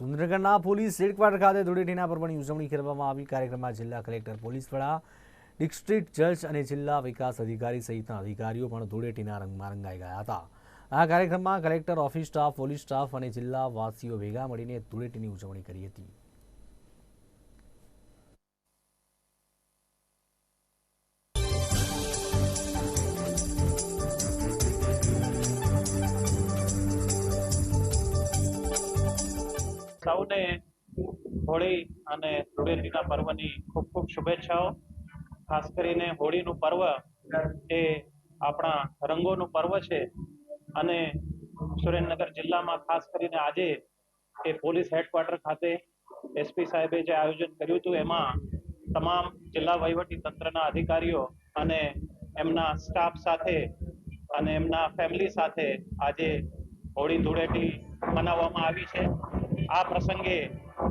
સુરેન્દ્રનગરના police headquarter ખાતે ધૂળેટીના પર્વની ઉજવણી કરવામાં આવી કાર્યક્રમમાં જિલ્લા કલેક્ટર, પોલીસ વડા, ડિસ્ટ્રિક્ટ જજ અને જિલ્લા વિકાસ અધિકારી સહિતના અધિકારીઓ પણ ધૂળેટીના રંગમાં રંગાઈ ગયા હતા. આ કાર્યક્રમમાં collector, office staff, police staff અને જિલ્લાવાસીઓ ભેગા મળીને ધૂળેટીની ઉજવણી કરી હતી. સૌને હોળી અને ધૂળેટીના પર્વની ખૂબ ખૂબ શુભેચ્છાઓ. ખાસ કરીને હોળીનું પર્વ એ આપણા રંગોનું પર્વ છે અને સુરેન્દ્રનગર જિલ્લામાં ખાસ કરીને આજે એ પોલીસ હેડક્વાર્ટર ખાતે એસપી સાહેબે જે આયોજન કર્યું હતું, એમાં તમામ જિલ્લા વહીવટી તંત્રના અધિકારીઓ અને એમના સ્ટાફ સાથે અને એમના ફેમિલી સાથે આજે હોળી ધૂળેટી મનાવવામાં આવી છે. આ પ્રસંગે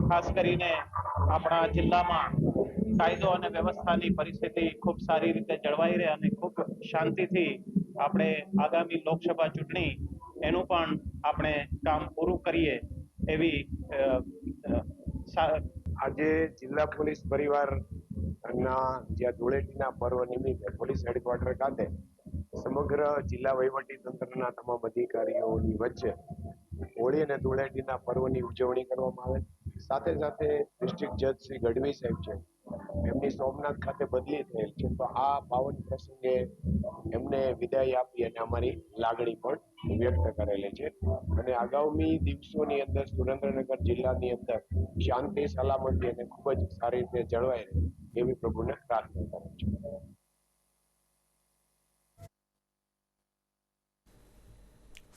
ખાસ કરીને આપણા જિલ્લામાં કાયદો અને વ્યવસ્થાની પરિસ્થિતિ ખૂબ સારી રીતે જળવાઈ રહે અને ખૂબ શાંતિથી આપણે આગામી લોકસભા ચૂંટણી એનું પણ આપણે કામ પૂરું કરીએ એવી આજે જિલ્લા પોલીસ પરિવાર ના જ્યાં ધૂળેટીના પર્વ નિમિત્તે પોલીસ હેડક્વાર્ટર ખાતે સમગ્ર જિલ્લા વહીવટી તંત્રના તમામ અધિકારીઓની વચ્ચે હોળી અને ધૂળેટીના પર્વની ઉજવણી કરવામાં આવે સાથે સાથે ડિસ્ટ્રિક્ટ જજ શ્રી ગઢવી સાહેબ છે. એમની સોમનાથ ખાતે બદલી થયેલ છે. તો આ પાવન પ્રસંગે એમને વિદાય આપી અને અમારી લાગણી પણ વ્યક્ત કરેલી છે. અને આગામી દિવસોની અંદર સુરેન્દ્રનગર જિલ્લાની અંદર શાંતિ, સલામતી અને ખૂબ જ સારી રીતે જળવાય એવી પ્રભુને પ્રાર્થના કરું છું.